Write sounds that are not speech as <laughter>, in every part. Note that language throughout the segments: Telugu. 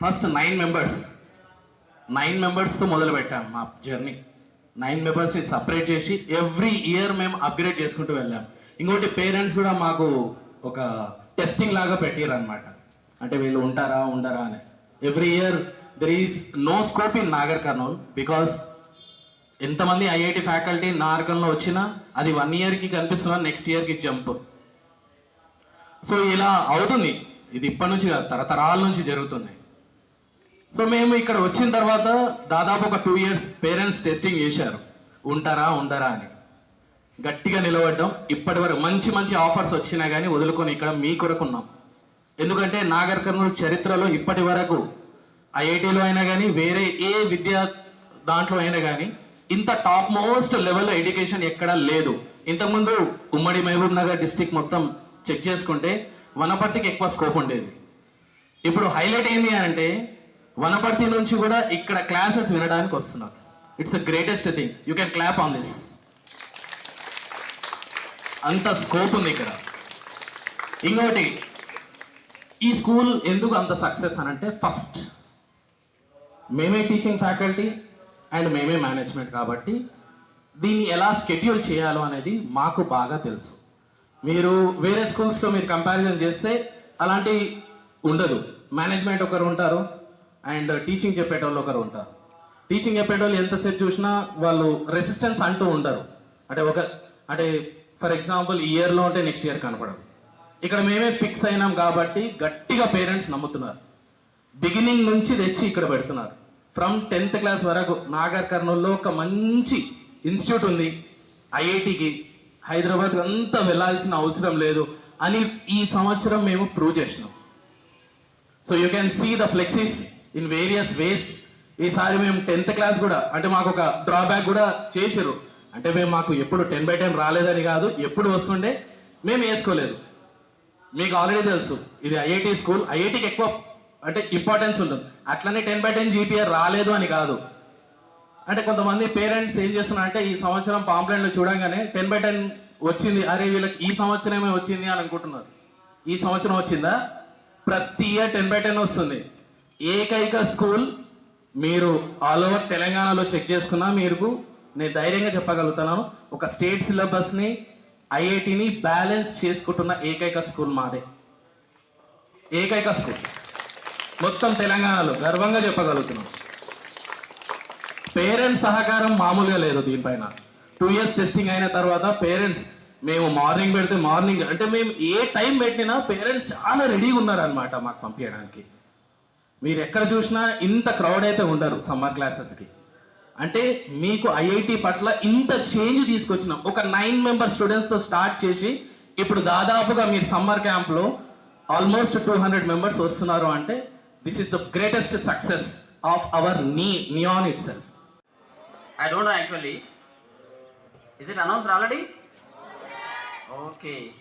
ఫస్ట్ నైన్ మెంబర్స్ నైన్ మెంబర్స్తో మొదలు పెట్టాం మా జర్నీ నైన్ మెంబర్స్ని సపరేట్ చేసి ఎవ్రీ ఇయర్ మేము అప్గ్రేడ్ చేసుకుంటూ వెళ్ళాం. ఇంకోటి పేరెంట్స్ కూడా మాకు ఒక టెస్టింగ్ లాగా పెట్టారు అనమాట అంటే వీళ్ళు ఉంటారా ఉండరా అని. Every year there is no scope in Nagar Kurnool because ఎంతమంది ఐఐటి ఫ్యాకల్టీ నాగర్కర్నూల్లో వచ్చినా అది వన్ ఇయర్కి కనిపిస్తున్నా నెక్స్ట్ ఇయర్కి జంప్ సో ఇలా అవుతుంది. ఇది ఇప్పటి నుంచి కాదు తరతరాల నుంచి జరుగుతుంది. సో మేము ఇక్కడ వచ్చిన తర్వాత దాదాపు ఒక టూ ఇయర్స్ పేరెంట్స్ టెస్టింగ్ చేశారు. ఉంటారా ఉండరా అని. గట్టిగా నిలబడ్డం. ఇప్పటి వరకు మంచి మంచి ఆఫర్స్ వచ్చినా కానీ వదులుకొని ఇక్కడ మీ కొరకు ఉన్నాం. ఎందుకంటే నాగర్ కర్నూలు చరిత్రలో ఇప్పటి వరకు ఐఐటీలో అయినా కానీ వేరే ఏ విద్యా దాంట్లో అయినా కానీ ఇంత టాప్ మోస్ట్ లెవెల్ ఎడ్యుకేషన్ ఎక్కడా లేదు. ఇంతకుముందు ఉమ్మడి మహబూబ్ నగర్ డిస్టిక్ మొత్తం చెక్ చేసుకుంటే వనపర్తికి ఎక్కువ స్కోప్ ఉండేది. ఇప్పుడు హైలైట్ ఏంటి అని అంటే వనపర్తి నుంచి కూడా ఇక్కడ క్లాసెస్ వినడానికి వస్తున్నారు. It's a greatest thing you can clap on this అంత స్కోప్ ఉంది ఇక్కడ. ఇంకోటి ఈ స్కూల్ ఎందుకు అంత సక్సెస్ అని అంటే ఫస్ట్ మేమే టీచింగ్ ఫ్యాకల్టీ అండ్ మేమే మేనేజ్మెంట్ కాబట్టి దీన్ని ఎలా స్కెడ్యూల్ చేయాలో అనేది మాకు బాగా తెలుసు. మీరు వేరే స్కూల్స్తో మీరు కంపారిజన్ చేస్తే అలాంటి ఉండదు. మేనేజ్మెంట్ ఒకరు ఉంటారు అండ్ టీచింగ్ చెప్పేటోళ్ళు ఒకరు ఉంటారు. టీచింగ్ చెప్పేటోళ్ళు ఎంతసేపు చూసినా వాళ్ళు రెసిస్టెన్స్ అంటూ ఉండరు. అంటే ఒక అంటే ఫర్ ఎగ్జాంపుల్ ఈ ఇయర్లో ఉంటే నెక్స్ట్ ఇయర్ కనపడదు. ఇక్కడ మేమే ఫిక్స్ అయినాం కాబట్టి గట్టిగా పేరెంట్స్ నమ్ముతున్నారు. బిగినింగ్ నుంచి తెచ్చి ఇక్కడ పెడుతున్నారు. ఫ్రమ్ టెన్త్ క్లాస్ వరకు నాగర్ కర్నూల్లో ఒక మంచి ఇన్స్టిట్యూట్ ఉంది. ఐఐటికి. హైదరాబాద్ అంతా వెళ్ళాల్సిన అవసరం లేదు అని ఈ సంవత్సరం మేము ప్రూవ్ చేసినాం. So you can see the flexes in various ways ఈసారి మేము టెన్త్ క్లాస్ కూడా అంటే మాకు ఒక డ్రాబ్యాక్ కూడా చేసారు అంటే మేము మాకు ఎప్పుడు టెన్ బై టెన్ రాలేదని కాదు ఎప్పుడు వస్తుండే మేము వేసుకోలేదు. మీకు ఆల్రెడీ తెలుసు ఇది ఐఐటి స్కూల్ ఐఐటికి ఎక్కువ అంటే ఇంపార్టెన్స్ ఉంటుంది. అట్లనే టెన్ బై టెన్ జీపీఆర్ రాలేదు అని కాదు. అంటే కొంతమంది పేరెంట్స్ ఏం చేస్తున్నారు అంటే ఈ సంవత్సరం పాంప్లెంట్లు చూడంగానే టెన్ బై టెన్ వచ్చింది. అరే వీళ్ళకి ఈ సంవత్సరమే వచ్చింది అని అనుకుంటున్నారు. ఈ సంవత్సరం వచ్చిందా? ప్రతి ఇయర్ టెన్ బై టెన్ వస్తుంది. ఏకైక స్కూల్ మీరు ఆల్ ఓవర్ తెలంగాణలో చెక్ చేసుకున్నా మీరు నేను ధైర్యంగా చెప్పగలుగుతున్నాను. ఒక స్టేట్ సిలబస్ని ఐఐటిని బ్యాలెన్స్ చేసుకుంటున్న ఏకైక స్కూల్ మాదే. ఏకైక స్కూల్ మొత్తం తెలంగాణలో గర్వంగా చెప్పగలుగుతున్నాం. పేరెంట్స్ సహకారం మామూలుగా లేదు దీనిపైన. టూ ఇయర్స్ టెస్టింగ్ అయిన తర్వాత పేరెంట్స్ మేము మార్నింగ్ పెడితే మార్నింగ్ అంటే మేము ఏ టైం పెట్టినా పేరెంట్స్ చాలా రెడీగా ఉన్నారనమాట మాకు పంపించడానికి. మీరు ఎక్కడ చూసినా ఇంత క్రౌడ్ అయితే ఉండరు సమ్మర్ క్లాసెస్కి అంటే మీకు ఐఐటి పట్ల ఇంత చేంజ్ తీసుకొచ్చినాం ఒక నైన్ మెంబర్ స్టూడెంట్స్తో స్టార్ట్ చేసి ఇప్పుడు దాదాపుగా మీరు సమ్మర్ క్యాంప్లో ఆల్మోస్ట్ టూ హండ్రెడ్ మెంబర్స్ వస్తున్నారు అంటే This is the greatest success of our neon itself. I don't know actually. Is it announced already? Okay.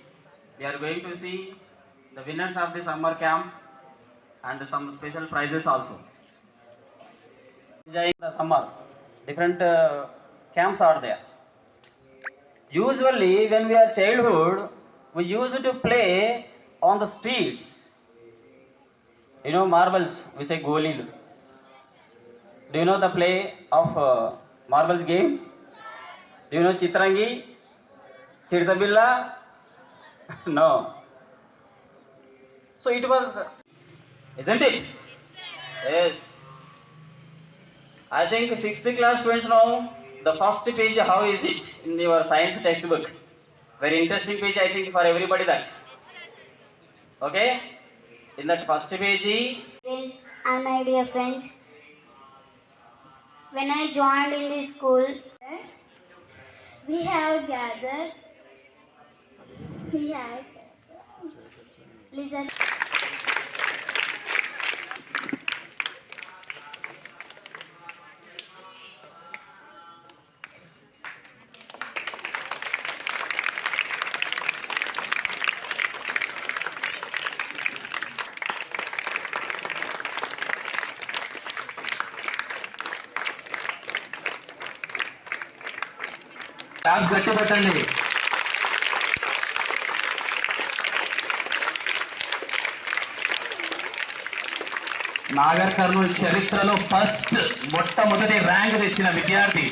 We are going to see the winners of the summer camp and some special prizes also. Enjoying the summer. Different uh, camps are there. Usually when we are childhood, we used to play on the streets you know marbles, we say golilu. Do you know the play of uh, marbles game? Do you know Chitrangi? Sirdabilla? <laughs> no. So it was, isn't it? Yes. I think sixth class students know the first page, how is it in your science textbook? Very interesting page, I think, for everybody that. Okay? In that first page, Friends and my dear friends, when I joined in the school, we have gathered, we have listen. Tabs గట్టి పెట్టండి. నాగర్ కర్నూలు చరిత్రలో ఫస్ట్ మొట్టమొదటి ర్యాంక్ తెచ్చిన విద్యార్థి.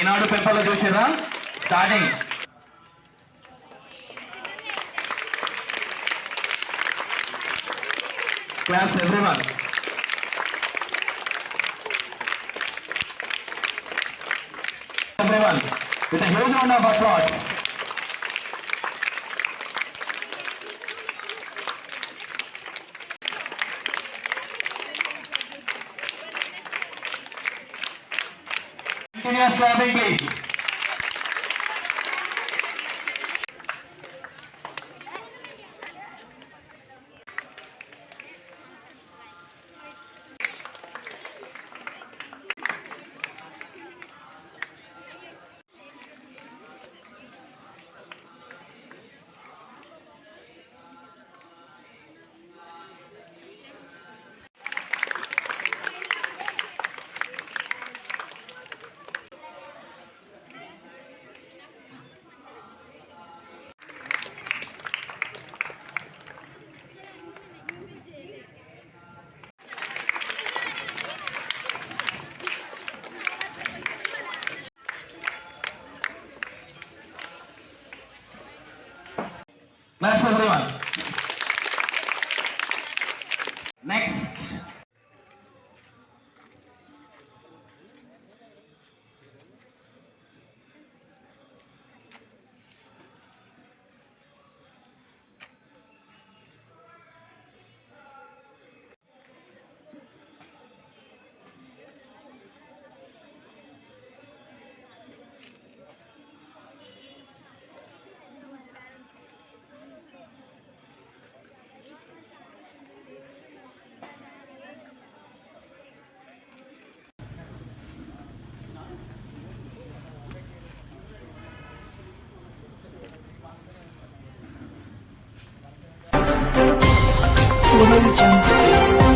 ఈనాడు పేపర్లో చూసారా starting class everyone with a huge round of applause. Continuous clapping, please. That's everyone. 我们准备